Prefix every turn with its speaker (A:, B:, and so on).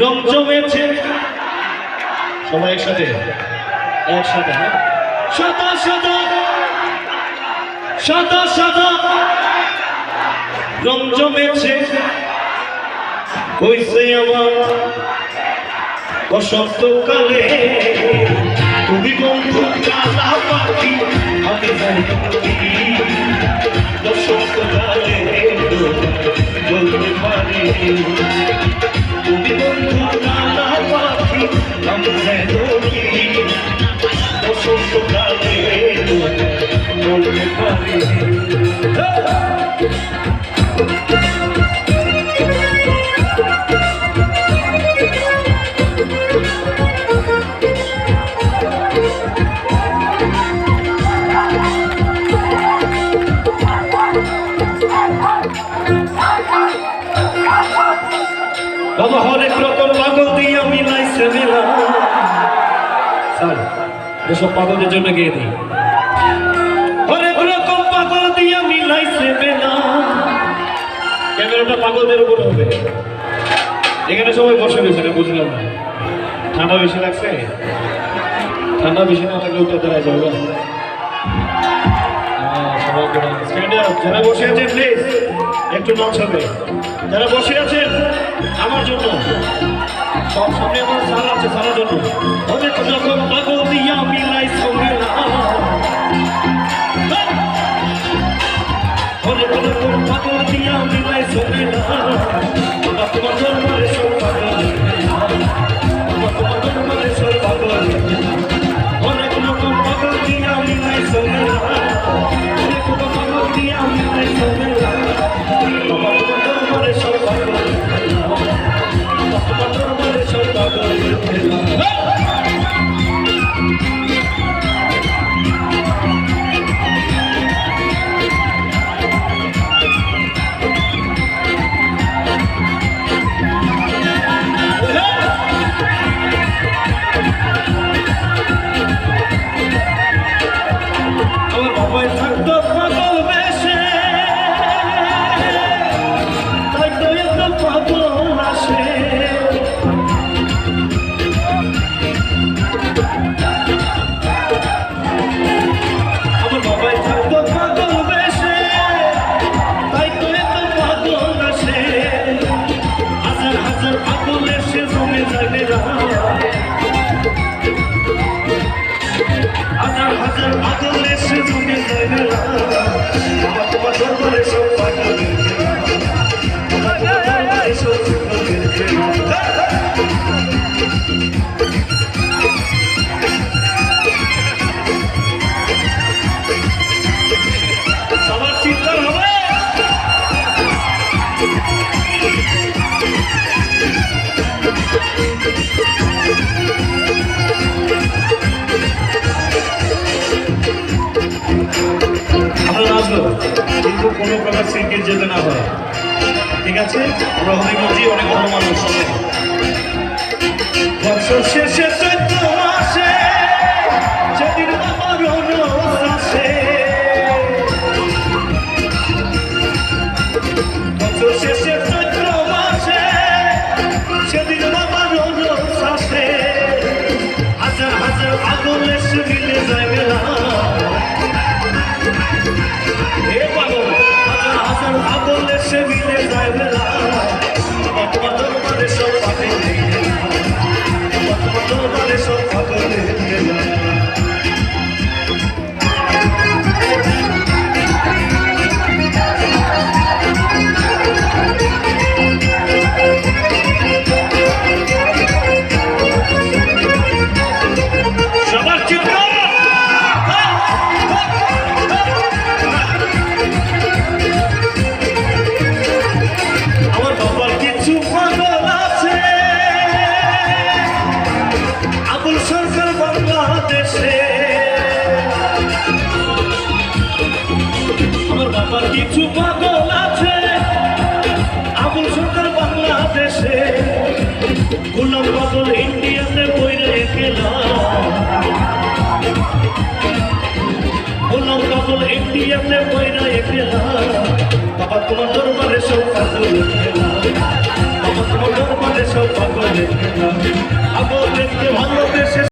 A: রং জমেছে। সবাই একসাথে? একসাথে হ্যাঁ? সাদা সাদা সাদা সাদা রং জমেছে। হইছে আমার বসন্তকালে। তুমি বন্ধু কালা পাখি, আমি জানি বসন্তকালে। বলতে পারি। বাবা হরেক রকম পাগল দিয়ে আমি লাইসে দিলাম স্যার এসব পাগলের জন্য গিয়ে দিই ক্যামেরাটা পাগলদের উপর হবে। এখানে সবাই বসে না বুঝলাম না। ঠান্ডা বেশি লাগছে? ঠান্ডা বেশি না লাগলে উঠে দাঁড়ায় যাবে। যারা বসে আছেন প্লিজ একটু নাচ হবে। যারা বসে আছেন, আমার জন্য। সব সামনে আমার সাল আছে সারার জন্য। মিলাই সঙ্গে তোমার তোমার হাজার হাজার প্রকার যেতে না হয়। ঠিক আছে? আমরা হরিমজি অনেক ভালো মানুষ সবাই বছর শেষে কিছু পাগল আছে আবুল সরকার বাংলাদেশে। গোলাম পাগল ইন্ডিয়াতে বইরে গেলাম গোলাম পাগল ইন্ডিয়াতে বইরে গেলাম বাবা, তোমার দরবারে সব পাগল বাবা, তোমার দরবারে সব পাগল পাগলের